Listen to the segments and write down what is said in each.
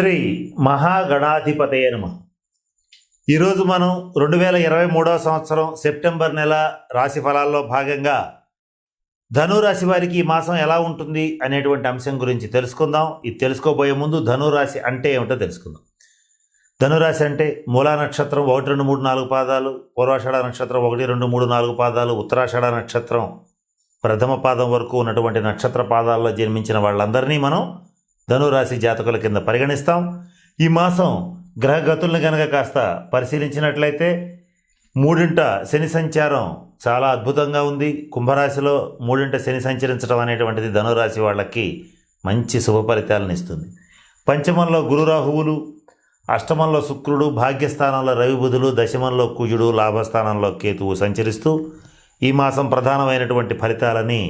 శ్రీ మహాగణాధిపతయ నమ. ఈరోజు మనం రెండు వేల ఇరవై మూడవ సంవత్సరం సెప్టెంబర్ నెల రాశి ఫలాల్లో భాగంగా ధనురాశి వారికి ఈ మాసం ఎలా ఉంటుంది అనేటువంటి అంశం గురించి తెలుసుకుందాం. ఇది తెలుసుకోబోయే ముందు ధనురాశి అంటే ఏమిటో తెలుసుకుందాం. ధనురాశి అంటే మూలా నక్షత్రం ఒకటి రెండు మూడు నాలుగు పాదాలు పూర్వాషాఢ నక్షత్రం ఒకటి రెండు మూడు నాలుగు పాదాలు ఉత్తరాషాఢ నక్షత్రం ప్రథమ పాదం వరకు ఉన్నటువంటి నక్షత్ర పాదాల్లో జన్మించిన వాళ్ళందరినీ మనం ధనురాశి జాతకుల కింద పరిగణిస్తాం. ఈ మాసం గ్రహగతుల్ని కనుక కాస్త పరిశీలించినట్లయితే మూడింట శని సంచారం చాలా అద్భుతంగా ఉంది. కుంభరాశిలో మూడింట శని సంచరించడం అనేటువంటిది ధనురాశి వాళ్ళకి మంచి శుభ ఫలితాలను ఇస్తుంది. పంచమంలో గురురాహువులు అష్టమంలో శుక్రుడు భాగ్యస్థానంలో రవిబుధులు దశమంలో కుజుడు లాభస్థానంలో కేతువు సంచరిస్తూ ఈ మాసం ప్రధానమైనటువంటి ఫలితాలని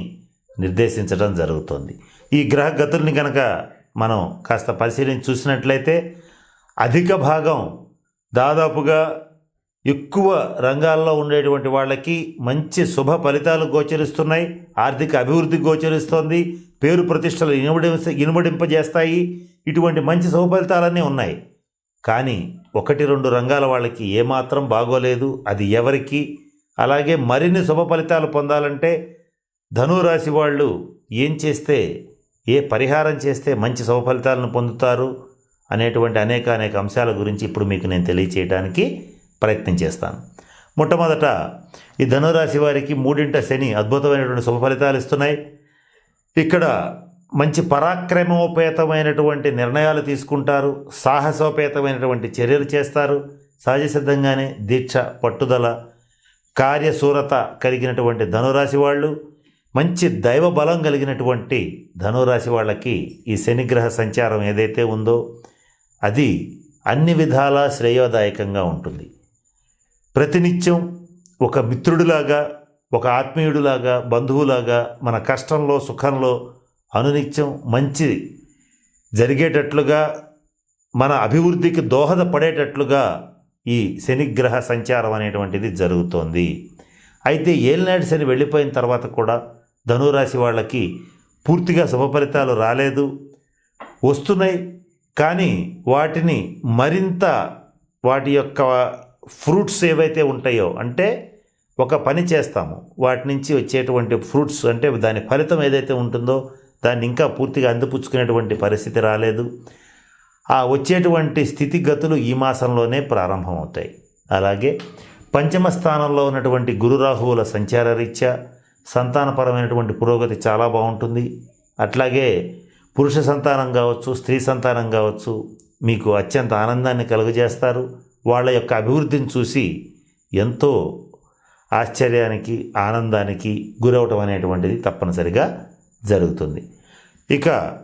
నిర్దేశించడం జరుగుతుంది. ఈ గ్రహ గతుల్ని కనుక మనం కాస్త పరిశీలించి చూసినట్లయితే అధిక భాగం దాదాపుగా ఎక్కువ రంగాల్లో ఉండేటువంటి వాళ్ళకి మంచి శుభ ఫలితాలు గోచరిస్తున్నాయి. ఆర్థిక అభివృద్ధి గోచరిస్తోంది. పేరు ప్రతిష్టలు ఇనుమడి ఇనుమడింపజేస్తాయి. ఇటువంటి మంచి శుభ ఫలితాలన్నీ ఉన్నాయి. కానీ ఒకటి రెండు రంగాల వాళ్ళకి ఏమాత్రం బాగోలేదు. అది ఎవరికి? అలాగే మరిన్ని శుభ ఫలితాలు పొందాలంటే ధనురాశి వాళ్ళు ఏం చేస్తే ఏ పరిహారం చేస్తే మంచి శుభ పొందుతారు అనేటువంటి అనేక అనేక అంశాల గురించి ఇప్పుడు మీకు నేను తెలియచేయడానికి ప్రయత్నం చేస్తాను. మొట్టమొదట ఈ ధనురాశి వారికి మూడింట శని అద్భుతమైనటువంటి శుభఫలితాలు ఇస్తున్నాయి. ఇక్కడ మంచి పరాక్రమోపేతమైనటువంటి నిర్ణయాలు తీసుకుంటారు. సాహసోపేతమైనటువంటి చర్యలు చేస్తారు. సహజసిద్ధంగానే దీక్ష పట్టుదల కార్యశూరత కలిగినటువంటి ధనురాశి వాళ్ళు మంచి దైవ బలం కలిగినటువంటి ధనురాశి వాళ్ళకి ఈ శనిగ్రహ సంచారం ఏదైతే ఉందో అది అన్ని విధాలా శ్రేయోదాయకంగా ఉంటుంది. ప్రతినిత్యం ఒక మిత్రుడిలాగా ఒక ఆత్మీయుడిలాగా బంధువులాగా మన కష్టంలో సుఖంలో అనునిత్యం మంచి జరిగేటట్లుగా మన అభివృద్ధికి దోహదపడేటట్లుగా ఈ శనిగ్రహ సంచారం అనేటువంటిది జరుగుతోంది. అయితే ఏలినాటి శని వెళ్ళిపోయిన తర్వాత కూడా ధనురాశి వాళ్ళకి పూర్తిగా శుభ ఫలితాలు రాలేదు వస్తున్నాయి. కానీ వాటిని మరింత వాటి యొక్క ఫ్రూట్స్ ఏవైతే ఉంటాయో అంటే ఒక పని చేస్తాము. వాటి నుంచి వచ్చేటువంటి ఫ్రూట్స్ అంటే దాని ఫలితం ఏదైతే ఉంటుందో దాన్ని ఇంకా పూర్తిగా అందిపుచ్చుకునేటువంటి పరిస్థితి రాలేదు. ఆ వచ్చేటువంటి స్థితిగతులు ఈ మాసంలోనే ప్రారంభమవుతాయి. అలాగే పంచమ స్థానంలో ఉన్నటువంటి గురురాహువుల సంచార రీత్యా సంతానపరమైనటువంటి పురోగతి చాలా బాగుంటుంది. అట్లాగే పురుష సంతానం కావచ్చు స్త్రీ సంతానం కావచ్చు మీకు అత్యంత ఆనందాన్ని కలుగజేస్తారు. వాళ్ళ యొక్క అభివృద్ధిని చూసి ఎంతో ఆశ్చర్యానికి ఆనందానికి గురవటం అనేటువంటిది తప్పనిసరిగా జరుగుతుంది. ఇక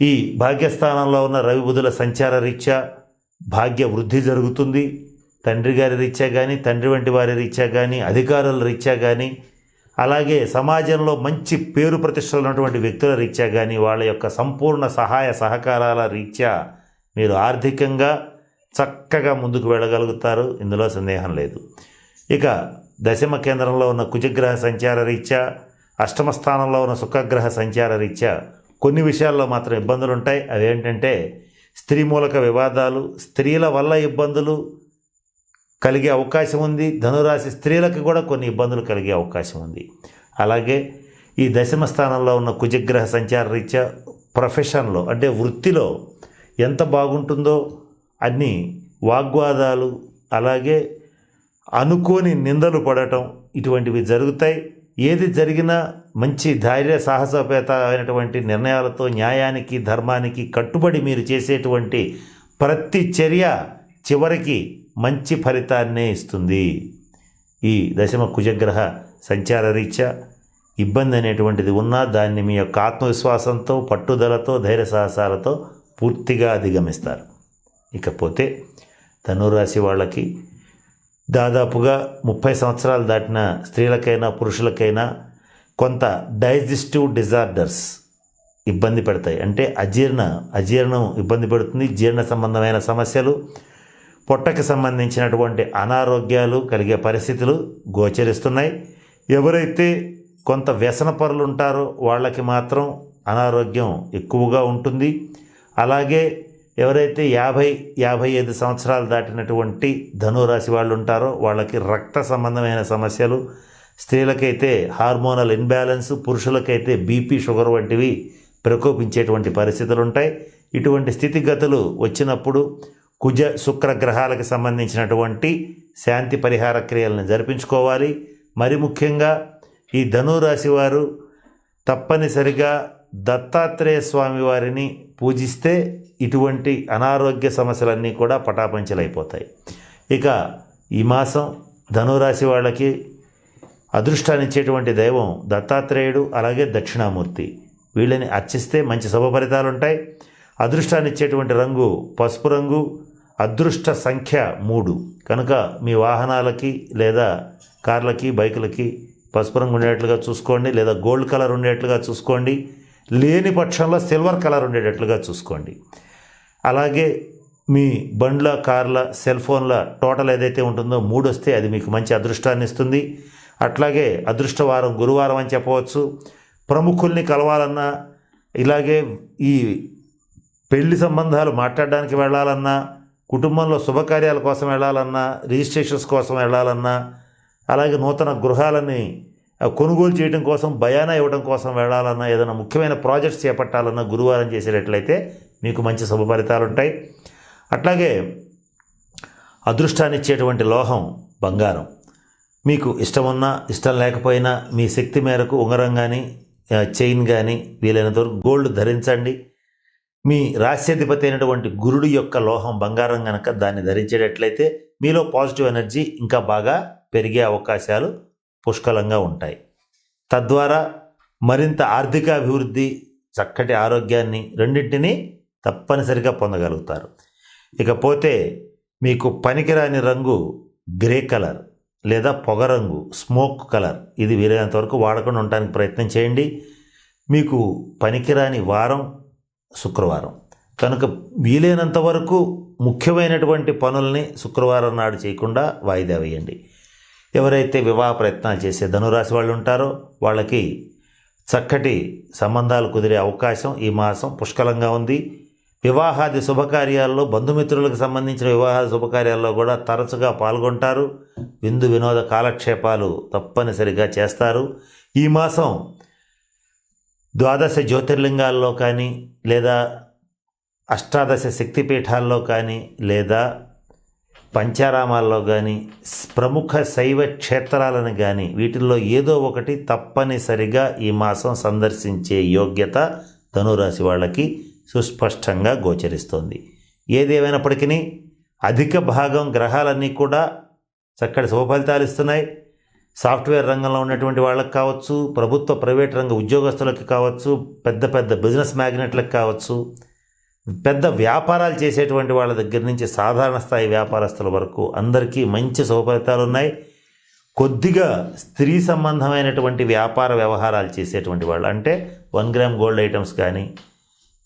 ఈ భాగ్యస్థానంలో ఉన్న రవిబుధుల సంచార రీత్యా భాగ్య వృద్ధి జరుగుతుంది. తండ్రి గారి రీత్యా కానీ తండ్రి వంటి వారి రీత్యా కానీ అధికారుల రీత్యా కానీ అలాగే సమాజంలో మంచి పేరు ప్రతిష్టలు ఉన్నటువంటి వ్యక్తుల రీత్యా కానీ వాళ్ళ యొక్క సంపూర్ణ సహాయ సహకారాల రీత్యా మీరు ఆర్థికంగా చక్కగా ముందుకు వెళ్ళగలుగుతారు. ఇందులో సందేహం లేదు. ఇక దశమ కేంద్రంలో ఉన్న కుజగ్రహ సంచార రీత్యా అష్టమ స్థానంలో ఉన్న శుక్రగ్రహ సంచార రీత్యా కొన్ని విషయాల్లో మాత్రం ఇబ్బందులు ఉంటాయి అవేంటంటే స్త్రీ మూలక వివాదాలు స్త్రీల వల్ల ఇబ్బందులు కలిగే అవకాశం ఉంది. ధనురాశి స్త్రీలకు కూడా కొన్ని ఇబ్బందులు కలిగే అవకాశం ఉంది. అలాగే ఈ దశమ స్థానంలో ఉన్న కుజగ్రహ సంచార రీత్యా ప్రొఫెషన్లో అంటే వృత్తిలో ఎంత బాగుంటుందో అన్ని వాగ్వాదాలు అలాగే అనుకోని నిందలు పడటం ఇటువంటివి జరుగుతాయి. ఏది జరిగినా మంచి ధైర్య సాహసోపేత అయినటువంటి నిర్ణయాలతో న్యాయానికి ధర్మానికి కట్టుబడి మీరు చేసేటువంటి ప్రతి చర్య చివరికి మంచి ఫలితాన్నే ఇస్తుంది. ఈ దశమ కుజగ్రహ సంచార రీత్యా ఇబ్బంది అనేటువంటిది ఉన్నా దాన్ని మీ యొక్క ఆత్మవిశ్వాసంతో పట్టుదలతో ధైర్య సాహసాలతో పూర్తిగా అధిగమిస్తారు. ఇకపోతే ధనురాశి వాళ్ళకి దాదాపుగా ముప్పై సంవత్సరాలు దాటిన స్త్రీలకైనా పురుషులకైనా కొంత డైజెస్టివ్ డిజార్డర్స్ ఇబ్బంది పెడతాయి. అంటే అజీర్ణ అజీర్ణం ఇబ్బంది పెడుతుంది. జీర్ణ సంబంధమైన సమస్యలు పొట్టకి సంబంధించినటువంటి అనారోగ్యాలు కలిగే పరిస్థితులు గోచరిస్తున్నాయి. ఎవరైతే కొంత వ్యసన పరులు ఉంటారో వాళ్ళకి మాత్రం అనారోగ్యం ఎక్కువగా ఉంటుంది. అలాగే ఎవరైతే యాభై యాభై ఐదు సంవత్సరాలు దాటినటువంటి ధనురాశి వాళ్ళు ఉంటారో వాళ్ళకి రక్త సంబంధమైన సమస్యలు స్త్రీలకైతే హార్మోనల్ ఇన్బ్యాలెన్స్ పురుషులకైతే బీపీ షుగర్ వంటివి ప్రకోపించేటువంటి పరిస్థితులు ఉంటాయి ఇటువంటి స్థితిగతులు వచ్చినప్పుడు కుజ శుక్ర గ్రహాలకు సంబంధించినటువంటి శాంతి పరిహార క్రియలను జరిపించుకోవాలి. మరి ముఖ్యంగా ఈ ధనురాశి వారు తప్పనిసరిగా దత్తాత్రేయ స్వామి వారిని పూజిస్తే ఇటువంటి అనారోగ్య సమస్యలన్నీ కూడా పటాపంచలైపోతాయి. ఇక ఈ మాసం ధనురాశి వాళ్ళకి అదృష్టాన్ని ఇచ్చేటువంటి దైవం దత్తాత్రేయుడు అలాగే దక్షిణామూర్తి. వీళ్ళని అర్చిస్తే మంచి శుభ ఫలితాలు ఉంటాయి అదృష్టాన్ని ఇచ్చేటువంటి రంగు పసుపు రంగు అదృష్ట సంఖ్య మూడు. కనుక మీ వాహనాలకి లేదా కార్లకి బైకులకి పసుపు రంగు ఉండేట్లుగా చూసుకోండి లేదా గోల్డ్ కలర్ ఉండేట్లుగా చూసుకోండి లేని పక్షంలో సిల్వర్ కలర్ ఉండేటట్లుగా చూసుకోండి. అలాగే మీ బండ్ల కార్ల సెల్ ఫోన్ల టోటల్ ఏదైతే ఉంటుందో మూడు వస్తే అది మీకు మంచి అదృష్టాన్ని ఇస్తుంది. అట్లాగే అదృష్టవారం గురువారం అని చెప్పవచ్చు. ప్రముఖుల్ని కలవాలన్నా ఇలాగే ఈ పెళ్ళి సంబంధాలు మాట్లాడడానికి వెళ్ళాలన్నా కుటుంబంలో శుభకార్యాల కోసం వెళ్ళాలన్నా రిజిస్ట్రేషన్స్ కోసం వెళ్ళాలన్నా అలాగే నూతన గృహాలని కొనుగోలు చేయడం కోసం బయానా ఇవ్వడం కోసం వెళ్ళాలన్నా ఏదైనా ముఖ్యమైన ప్రాజెక్ట్స్ చేపట్టాలన్నా గురువారం చేసేటట్లయితే మీకు మంచి శుభ ఫలితాలు ఉంటాయి. అట్లాగే అదృష్టాన్ని ఇచ్చేటువంటి లోహం బంగారం. మీకు ఇష్టం ఉన్నా ఇష్టం లేకపోయినా మీ శక్తి మేరకు ఉంగరం కానీ చైన్ కానీ వీలైనంత వరకు గోల్డ్ ధరించండి. మీ రాశ్యాధిపతి అయినటువంటి గురుడు యొక్క లోహం బంగారం కనుక దాన్ని ధరించేటట్లయితే మీలో పాజిటివ్ ఎనర్జీ ఇంకా బాగా పెరిగే అవకాశాలు పుష్కలంగా ఉంటాయి. తద్వారా మరింత ఆర్థిక అభివృద్ధి చక్కటి ఆరోగ్యాన్ని రెండింటినీ తప్పనిసరిగా పొందగలుగుతారు. ఇకపోతే మీకు పనికిరాని రంగు గ్రే కలర్ లేదా పొగరంగు స్మోక్ కలర్ ఇది వీలైనంత వరకు వాడకుండా ఉండడానికి ప్రయత్నం చేయండి. మీకు పనికిరాని వారం శుక్రవారం. కనుక వీలైనంత వరకు ముఖ్యమైనటువంటి పనుల్ని శుక్రవారం నాడు చేయకుండా వాయిదా వేయండి. ఎవరైతే వివాహ ప్రయత్నాలు చేసే ధనురాశి వాళ్ళు ఉంటారో వాళ్ళకి చక్కటి సంబంధాలు కుదిరే అవకాశం ఈ మాసం పుష్కలంగా ఉంది. వివాహాది శుభకార్యాల్లో బంధుమిత్రులకు సంబంధించిన వివాహాది శుభకార్యాల్లో కూడా తరచుగా పాల్గొంటారు. విందు వినోద కాలక్షేపాలు తప్పనిసరిగా చేస్తారు. ఈ మాసం ద్వాదశ జ్యోతిర్లింగాల్లో కానీ లేదా అష్టాదశ శక్తిపీఠాల్లో కానీ లేదా పంచారామాల్లో కానీ ప్రముఖ శైవ క్షేత్రాలను కానీ వీటిల్లో ఏదో ఒకటి తప్పనిసరిగా ఈ మాసం సందర్శించే యోగ్యత ధనురాశి వాళ్ళకి సుస్పష్టంగా గోచరిస్తుంది. ఏదేమైనప్పటికీ అధిక భాగం గ్రహాలన్నీ కూడా చక్కటి శుభ ఫలితాలు ఇస్తున్నాయి. సాఫ్ట్వేర్ రంగంలో ఉన్నటువంటి వాళ్ళకి కావచ్చు ప్రభుత్వ ప్రైవేట్ రంగ ఉద్యోగస్తులకు కావచ్చు పెద్ద పెద్ద బిజినెస్ మ్యాగ్నెట్లకు కావచ్చు పెద్ద వ్యాపారాలు చేసేటువంటి వాళ్ళ దగ్గర నుంచి సాధారణ స్థాయి వ్యాపారస్తుల వరకు అందరికీ మంచి శుభఫలితాలు ఉన్నాయి. కొద్దిగా స్త్రీ సంబంధమైనటువంటి వ్యాపార వ్యవహారాలు చేసేటువంటి వాళ్ళు అంటే వన్ గ్రామ్ గోల్డ్ ఐటమ్స్ కానీ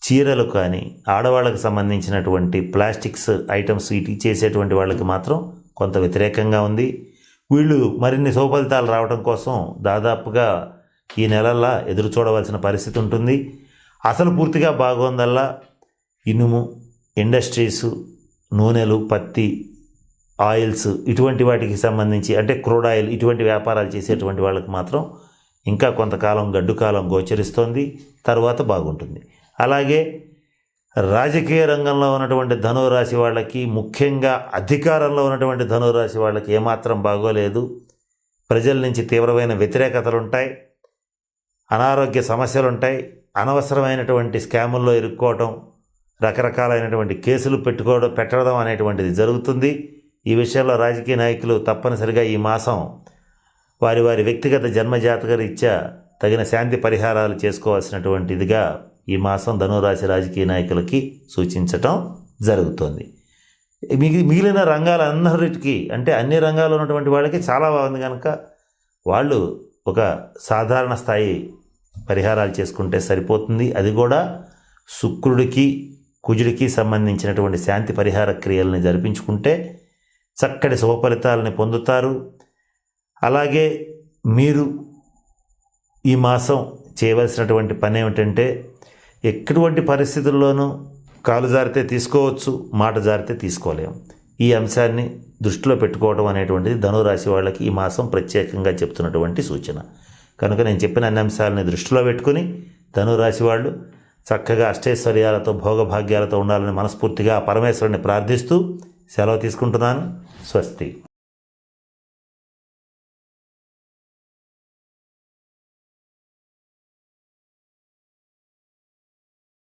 చీరలు కానీ ఆడవాళ్ళకి సంబంధించినటువంటి ప్లాస్టిక్స్ ఐటమ్స్ ఇటు చేసేటువంటి వాళ్ళకి మాత్రం కొంత వ్యతిరేకంగా ఉంది. వీళ్ళు మరిన్ని శుభఫలితాలు రావడం కోసం దాదాపుగా ఈ నెలల్లో ఎదురు చూడవలసిన పరిస్థితి ఉంటుంది. అసలు పూర్తిగా బాగోందల్లా ఇనుము ఇండస్ట్రీస్ నూనెలు పత్తి ఆయిల్స్ ఇటువంటి వాటికి సంబంధించి అంటే క్రూడ్ ఆయిల్ ఇటువంటి వ్యాపారాలు చేసేటువంటి వాళ్ళకి మాత్రం ఇంకా కొంతకాలం గడ్డు కాలం గోచరిస్తోంది. తర్వాత బాగుంటుంది. అలాగే రాజకీయ రంగంలో ఉన్నటువంటి ధనురాశి వాళ్ళకి ముఖ్యంగా అధికారంలో ఉన్నటువంటి ధనురాశి వాళ్ళకి ఏమాత్రం బాగోలేదు. ప్రజల నుంచి తీవ్రమైన వ్యతిరేకతలు ఉంటాయి. అనారోగ్య సమస్యలు ఉంటాయి. అనవసరమైనటువంటి స్కాముల్లో ఇరుక్కోవటం రకరకాలైనటువంటి కేసులు పెట్టుకోవడం పెట్టడం అనేటువంటిది జరుగుతుంది. ఈ విషయంలో రాజకీయ నాయకులు తప్పనిసరిగా ఈ మాసం వారి వారి వ్యక్తిగత జన్మజాతక రీత్యా తగిన శాంతి పరిహారాలు చేసుకోవాల్సినటువంటిదిగా ఈ మాసం ధనురాశి రాజకీయ నాయకులకి సూచించటం జరుగుతోంది. మిగి మిగిలిన రంగాలందరికీ అంటే అన్ని రంగాల్లో ఉన్నటువంటి వాళ్ళకి చాలా బాగుంది కనుక వాళ్ళు ఒక సాధారణ స్థాయి పరిహారాలు చేసుకుంటే సరిపోతుంది. అది కూడా శుక్రుడికి కుజుడికి సంబంధించినటువంటి శాంతి పరిహార క్రియలను జరిపించుకుంటే చక్కటి శుభఫలితాలని పొందుతారు. అలాగే మీరు ఈ మాసం చేయవలసినటువంటి పని ఏమిటంటే ఎటువంటి పరిస్థితుల్లోనూ కాలు జారితే తీసుకోవచ్చు మాట జారితే తీసుకోలేం. ఈ అంశాన్ని దృష్టిలో పెట్టుకోవడం అనేటువంటిది ధనురాశి వాళ్ళకి ఈ మాసం ప్రత్యేకంగా చెప్తున్నటువంటి సూచన. కనుక నేను చెప్పిన అన్ని అంశాలని దృష్టిలో పెట్టుకుని ధనురాశి వాళ్ళు చక్కగా అష్టైశ్వర్యాలతో భోగభాగ్యాలతో ఉండాలని మనస్ఫూర్తిగా పరమేశ్వరుని ప్రార్థిస్తూ సెలవు తీసుకుంటున్నాను. స్వస్తి.